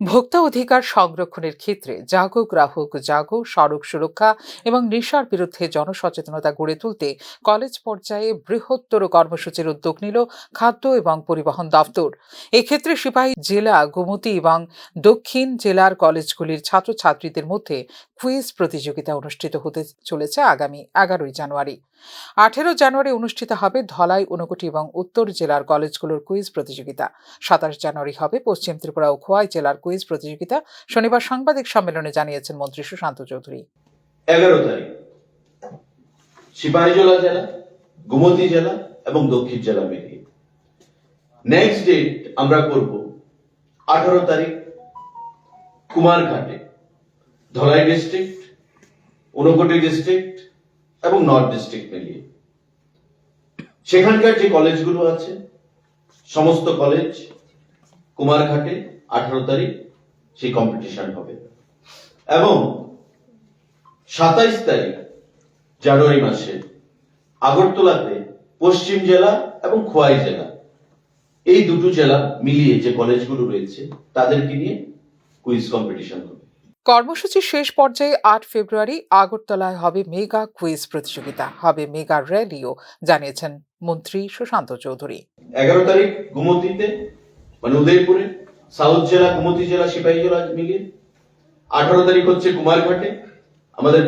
ভোক্তা অধিকার সংরক্ষণের ক্ষেত্রে জাগো গ্রাহক, জাগো সড়ক সুরক্ষা এবং নেশার বিরুদ্ধে জনসচেতনতা গড়ে তুলতে কলেজ পর্যায়ে বৃহত্তর কর্মসূচির উদ্যোগ নিল খাদ্য এবং পরিবহন দপ্তর। এক্ষেত্রে সিপাহী জেলা গোমতী এবং দক্ষিণ জেলার কলেজগুলির ছাত্রছাত্রীদের মধ্যে কুইজ প্রতিযোগিতা অনুষ্ঠিত হতে চলেছে আগামী এগারোই জানুয়ারি। আঠেরো জানুয়ারি অনুষ্ঠিত হবে ধলাই, ঊনকোটি এবং উত্তর জেলার কলেজগুলোর কুইজ প্রতিযোগিতা। সাতাশ জানুয়ারি হবে পশ্চিম ত্রিপুরা ও খোয়াই জেলার কুইজ প্রতিযোগিতা শনিবার সাংবাদিক সম্মেলনে জানিয়েছেন মন্ত্রী সুশান্ত চৌধুরী। এগারো তারিখ সিপাহীজলা জেলা জেলা এবং দক্ষিণ জেলা মিলিয়ে। নেক্সট ডেট আমরা করব আঠারো তারিখ, কুমারঘাটে, ধলাই ডিস্ট্রিক্ট ঊনকোটি ডিস্ট্রিক্ট এবং নর্থ ডিস্ট্রিক্ট মিলিয়ে। সেখানকার যে কলেজগুলো আছে, সমস্ত কলেজ কুমারঘাটে আঠারো তারিখ সেই কম্পিটিশন হবে। এবং সাতাইশ তারিখ জানুয়ারি মাসে আগরতলাতে পশ্চিম জেলা এবং খোয়াই জেলা। এই দুটো জেলা মিলিয়ে যে কলেজগুলো রয়েছে তাদেরকে নিয়ে কুইজ কম্পিটিশন হবে। কর্মসূচির শেষ পর্যায়ে আট ফেব্রুয়ারি আগরতলায় হবে মেগা কুইজ প্রতিযোগিতা হবে মেগা র্যালিও জানিয়েছেন মন্ত্রী সুশান্ত চৌধুরী। এগারো তারিখ গুমতিতে মানে উদয়পুরে সাউথ জেলা গুমতি জেলা, সিপাহী জেলা মিলিয়ে। আঠারো তারিখ হচ্ছে কুমারঘাটে আমাদের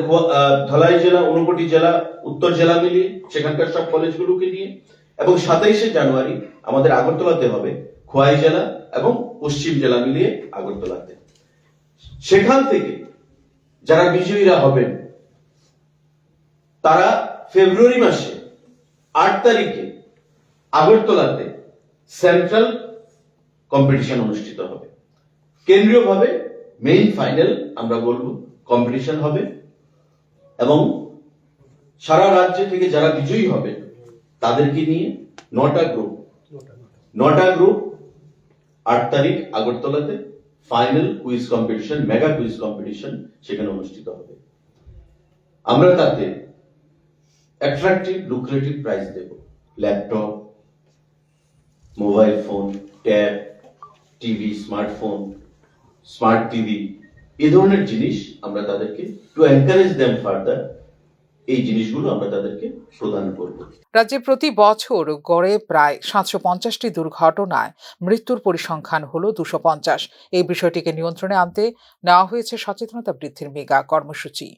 ধলাই জেলা ঊনকোটি জেলা, উত্তর জেলা মিলিয়ে সেখানকার সব কলেজগুলোকে নিয়ে। এবং সাতাইশে জানুয়ারি আমাদের আগরতলাতে হবে খোয়াই জেলা এবং পশ্চিম জেলা মিলিয়ে আগরতলাতে। সেখান থেকে যারা বিজয়ীরা হবেন, তারা ফেব্রুয়ারি মাসে আট তারিখে আগরতলাতে সেন্ট্রাল কম্পিটিশন অনুষ্ঠিত হবে। কেন্দ্রীয়ভাবে মেইন ফাইনাল আমরা বলব কম্পিটিশন হবে এবং সারা রাজ্য থেকে যারা বিজয়ী হবে, তাদেরকে নিয়ে নটা গ্রুপ নটা গ্রুপ আট তারিখ আগরতলাতে final quiz competition mega quiz competition সেখানে অনুষ্ঠিত হবে। আমরা তাতে অ্যাট্রাকটিভ লুক্রেটিভ প্রাইজ দেব। Laptop mobile phone tab TV smartphone smart TV এ ধরনের জিনিস আমরা তাদেরকে টু এনকারেজ দেম ফার্দার এই জিনিসগুলো আমরা তাদেরকে প্রদান করব। রাজ্যে প্রতি বছর গড়ে প্রায় সাতশো পঞ্চাশটি দুর্ঘটনায় মৃত্যুর পরিসংখ্যান হল দুশো পঞ্চাশ। এই বিষয়টিকে নিয়ন্ত্রণে আনতে নেওয়া হয়েছে সচেতনতা বৃদ্ধির মেগা কর্মসূচি।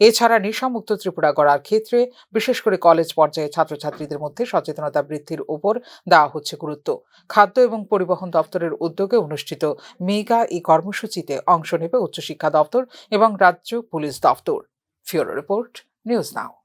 এছাড়া নেশামুক্ত ত্রিপুরা গড়ার ক্ষেত্রে বিশেষ করে কলেজ পর্যায়ে ছাত্রছাত্রীদের মধ্যে সচেতনতা বৃদ্ধির উপর দেওয়া হচ্ছে গুরুত্ব। খাদ্য এবং পরিবহন দপ্তরের উদ্যোগে অনুষ্ঠিত মেগা এই কর্মসূচিতে অংশ নেবে উচ্চশিক্ষা দপ্তর এবং রাজ্য পুলিশ দপ্তর। ফিওরো রিপোর্ট। news now。